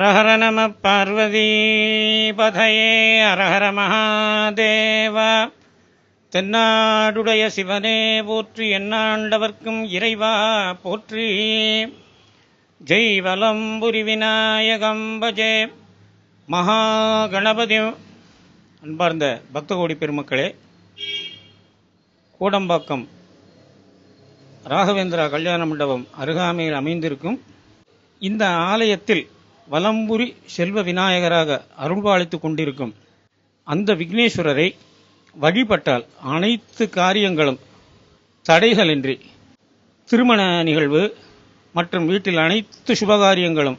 நம பார்வதி பதையே அரஹர மகாதேவ தென்னாடுடைய சிவனே போற்றி எண்ணாண்டவர்க்கும் இறைவா போற்றி. ஜெய்வலம்புரி விநாயகம் பஜே. மகா கணபதி அன்பார்ந்த பக்தகோடி பெருமக்களே கூடம்பாக்கம் ராகவேந்திரா கல்யாண மண்டபம் அருகாமையில் அமைந்திருக்கும் இந்த ஆலயத்தில் வலம்புரி செல்வ விநாயகராக அருள்பாலித்துக் கொண்டிருக்கும் அந்த விக்னேஸ்வரரை வழிபட்டால் அனைத்து காரியங்களும் தடைகளின்றி. திருமண நிகழ்வு மற்றும் வீட்டில் அனைத்து சுபகாரியங்களும்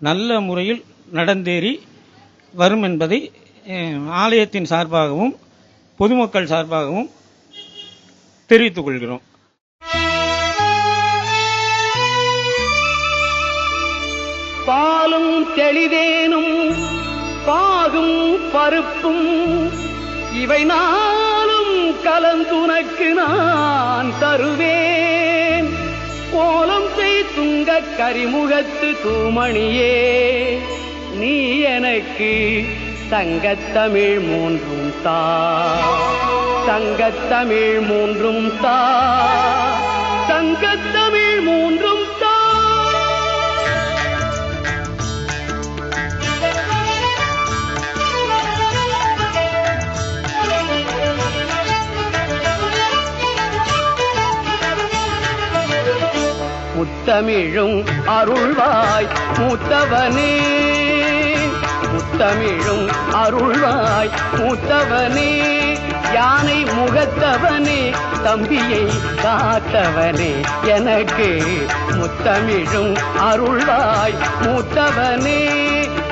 நல்ல முறையில் நடந்தேறி வரும் என்பதை ஆலயத்தின் சார்பாகவும் பொதுமக்கள் சார்பாகவும் தெரிவித்துக் கொள்கிறோம். பாலும் பாகும் பருப்பும் இவை நாளும் கலந்துனக்கு நான் தருவேன். கோலம் செய் கரிமுகத்து தூமணியே நீ எனக்கு தங்கத்தமிழ் மூன்றும் தா. தங்கத்தமிழ் மூன்றும் தா. தங்கத்த முத்தமிழும் அருள்வாய் மூத்தவனே. முத்தமிழும் அருள்வாய் மூத்தவனே. யானை முகத்தவனே தம்பியை காத்தவனே. எனக்கு முத்தமிழும் அருள்வாய் மூத்தவனே.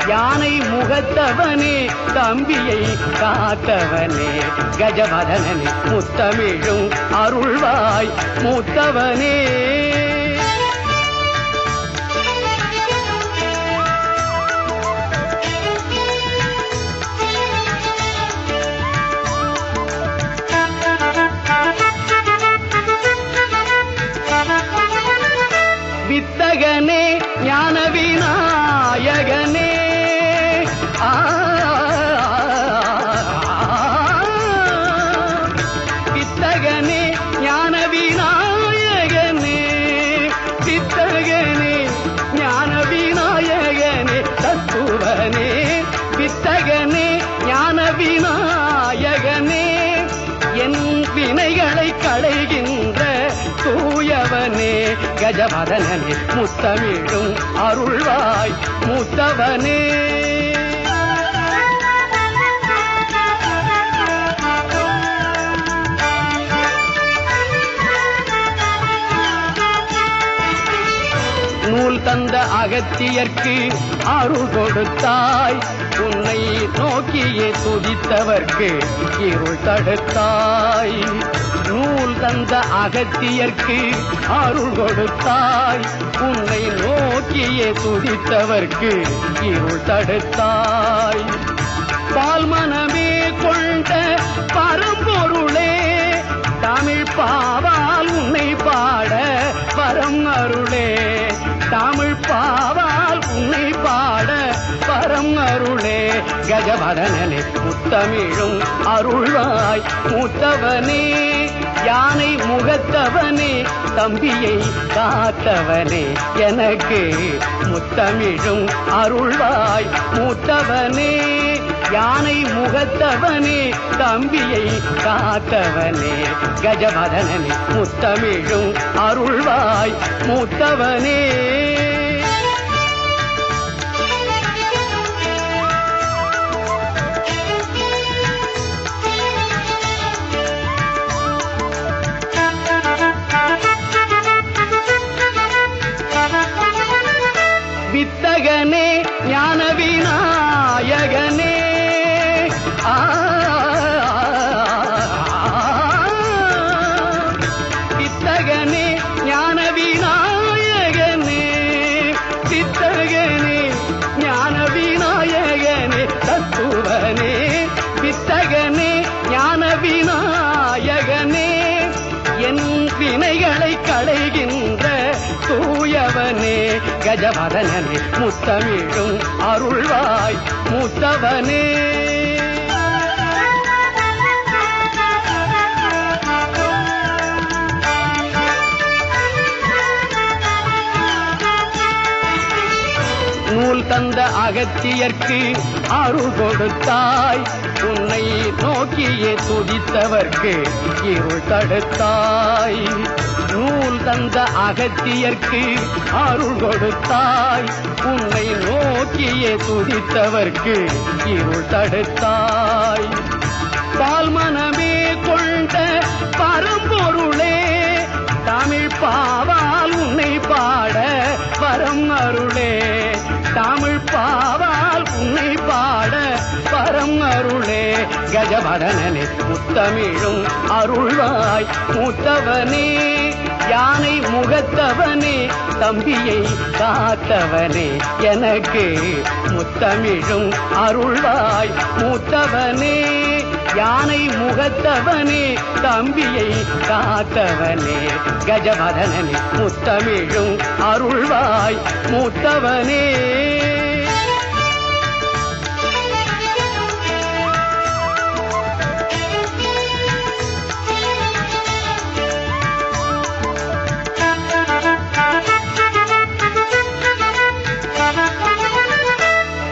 யானை முகத்தவனே தம்பியை காத்தவனே. கஜபதனே முத்தமிழும் அருள்வாய் மூத்தவனே. வித்தகனே ஞான விநாயகனே வித்தகனே ஞான விநாயகனே வித்தகனே ஞான விநாயகனே தத்துவனே வித்தகனே ஞான விநாயகனே என் வினைகளை களைகின்ற முத்தவனே கஜபதனனே முத்தமிழும் அருள்வாய் முத்தவனே. நூல் தந்த அகத்தியர்க்கு அருள் கொடுத்தாய். உன்னை நோக்கியே துதித்தவர்க்கு இருள் தடுத்தாய். நூல் தந்த அகத்தியர்க்கு அருள் கொடுத்தாய். உன்னை நோக்கியே துதித்தவர்க்கு இருள் தடுத்தாய். பால் மனமே கொண்ட பரம்பொருளே தமிழ் பாவா பரம் அருளே. தமிழ் பாவால் உன்னை பாட பரம் அருளே. கஜபதனே முத்தமிழும் அருள்வாய் மூத்தவனே. யானை முகத்தவனே தம்பியை காத்தவனே. எனக்கு முத்தமிழும் அருள்வாய் மூத்தவனே. யானை முகத்தவனே தம்பியை காத்தவனே. கஜபதனே முத்தமிழும் அருள்வாய் மூத்தவனே. வித்தகனே சித்தகனே ஞான விநாயகனே சித்தகனே ஞான விநாயகனே தத்துவனே சித்தகனே ஞான விநாயகனே என் வினைகளை களைகின்ற தூயவனே கஜமதனே முத்தமிழும் அருள்வாய் மூத்தவனே. நூல் தந்த அகத்தியற்கு அருள் கொடுத்தாய். உன்னை நோக்கியே துதித்தவர்க்கு இருள் தடுத்தாய். நூல் தந்த அகத்தியற்கு அருள் கொடுத்தாய். உன்னை நோக்கியே துதித்தவர்க்கு இருள் தடுத்தாய். பால் மனமே கொண்ட பரம்பொருளே தமிழ் பாவால் உன்னை பாட வரம் அருளே. தமிழ் பாவால் உன்னை பாட பரம் அருளே. கஜபடனே முத்தமிழும் அருள்வாய். மூத்தவனே யானை முகத்தவனே தம்பியை காத்தவனே. எனக்கு முத்தமிழும் அருள்வாய். மூத்தவனே யானை முகத்தவனே தம்பியை காத்தவனே கஜபதனனே முத்தமிழும் அருள்வாய் மூத்தவனே.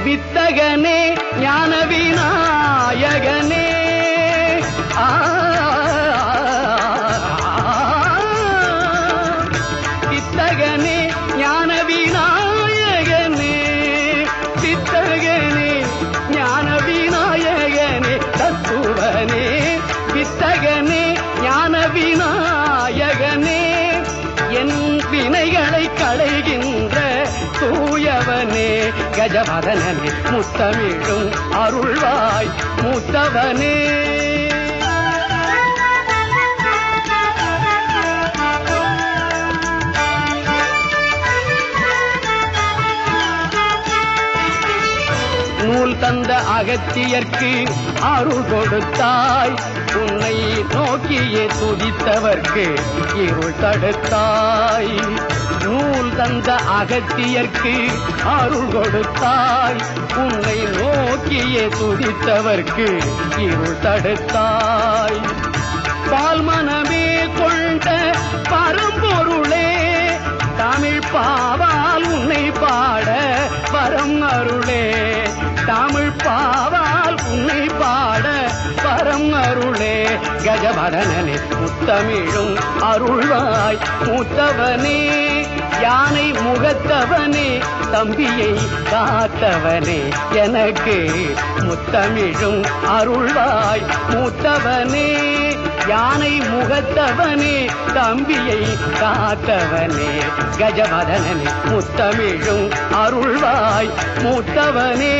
வித்தகனே தூயவனே கஜபதனனே முத்தமிழும் அருள்வாய் மூத்தவனே. நூல் தந்த அகத்தியற்கு அருள் கொடுத்தாய். உன்னை நோக்கியே துதித்தவர்க்கு இருள் தடுத்தாய். நூல் தந்த அகத்தியர்க்கு அருள் கொடுத்தாய். உன்னை நோக்கியே துதித்தவர்க்கு இருள் தடுத்தாய். பால் மனமே கொண்ட பரம்பொருளே தமிழ் பாவால் உன்னை பாட வரம் அருளே. தமிழ் பாவால் உன்னை பாட வரம் அருளே. கஜபதனனே முத்தமிழும் அருள்வாய் மூத்தவனே. யானை முகத்தவனே தம்பியை காத்தவனே எனக்கு முத்தமிழும் அருள்வாய் மூத்தவனே. யானை முகத்தவனே தம்பியை காத்தவனே கஜபதனனே முத்தமிழும் அருள்வாய் மூத்தவனே.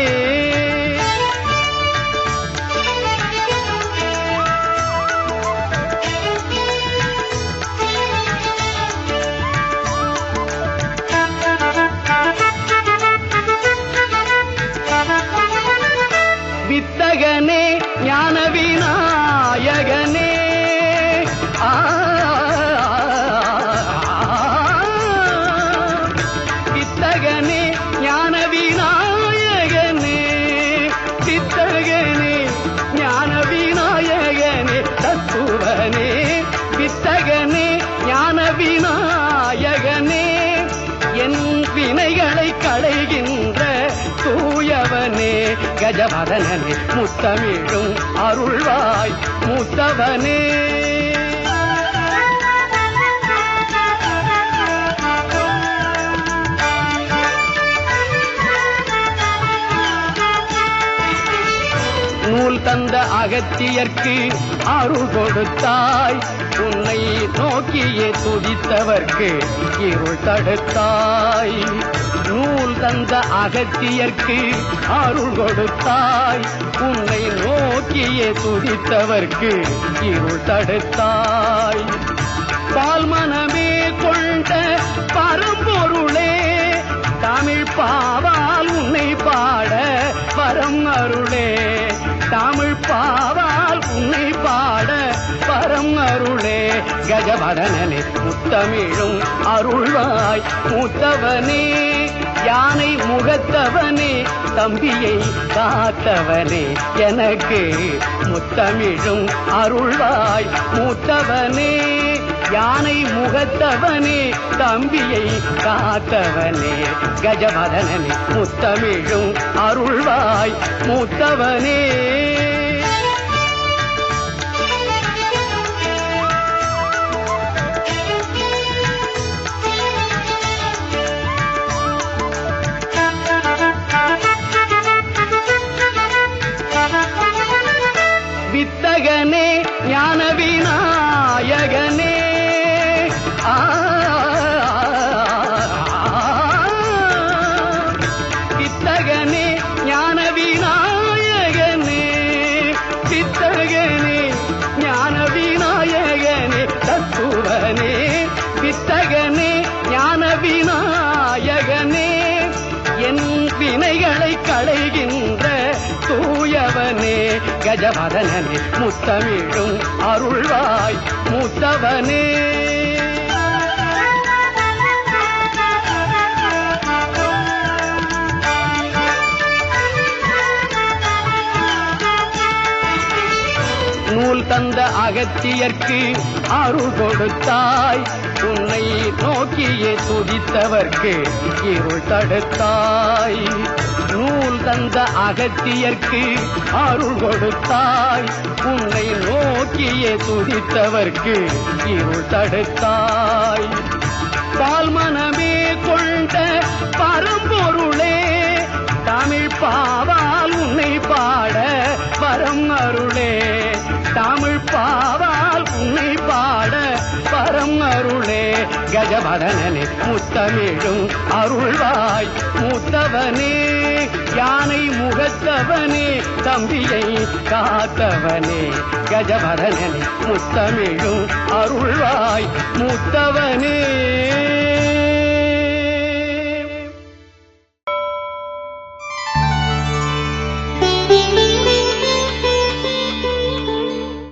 முத்தமிழும் அருள்வாய் மூத்தவனே. நூல் தந்த அகத்தியற்கு அருள் கொடுத்தாய். உன்னை நோக்கியே துதித்தவர்க்கு இருள் தடுத்தாய். நூல் தந்த அகத்தியற்கு அருள் கொடுத்தாய். உன்னை நோக்கியே துதித்தவர்க்கு இருள் தடுத்தாய். பால் மனமே கொண்ட பரம்பொருளே தமிழ் பாவால் உன்னை பாட வரம் அருளே. தமிழ் பாவால் உன்னை பாட வரம் அருளே. கஜபதனனே முத்தமிழும் அருள்வாய் மூத்தவனே. யானை முகத்தவனே தம்பியை காத்தவனே. எனக்கு முத்தமிழும் அருள்வாய் மூத்தவனே. யானை முகத்தவனே தம்பியை காத்தவனே. கஜபதனனே முத்தமிழும் அருள்வாய் மூத்தவனே. கஜபதனனே முத்தமிழும் அருள்வாய் மூத்தவனே. நூல் தந்த அகத்தியற்கு அருள் கொடுத்தாய். உன்னை நோக்கியே துதித்தவர்க்கு இருள் தடுத்தாய். நூல் தந்த அகத்தியர்க்கு அருள் கொடுத்தாய். உன்னை நோக்கியே துதித்தவர்க்கு இருள் தடுத்தாய். பால் மனமே கொண்ட பரம்பொருளே தமிழ் பாவால் உன்னை பாட வரம் அருளே. தமிழ் பாவால் உன்னை பாட வரம் அருளே கஜபதனே முத்தமிழும் அருள்வாய். மூத்தவனே யானை முகத்தவனே தம்பியை காத்தவனே கஜபதனே முத்தமிழும் அருள்வாய். மூத்தவனே.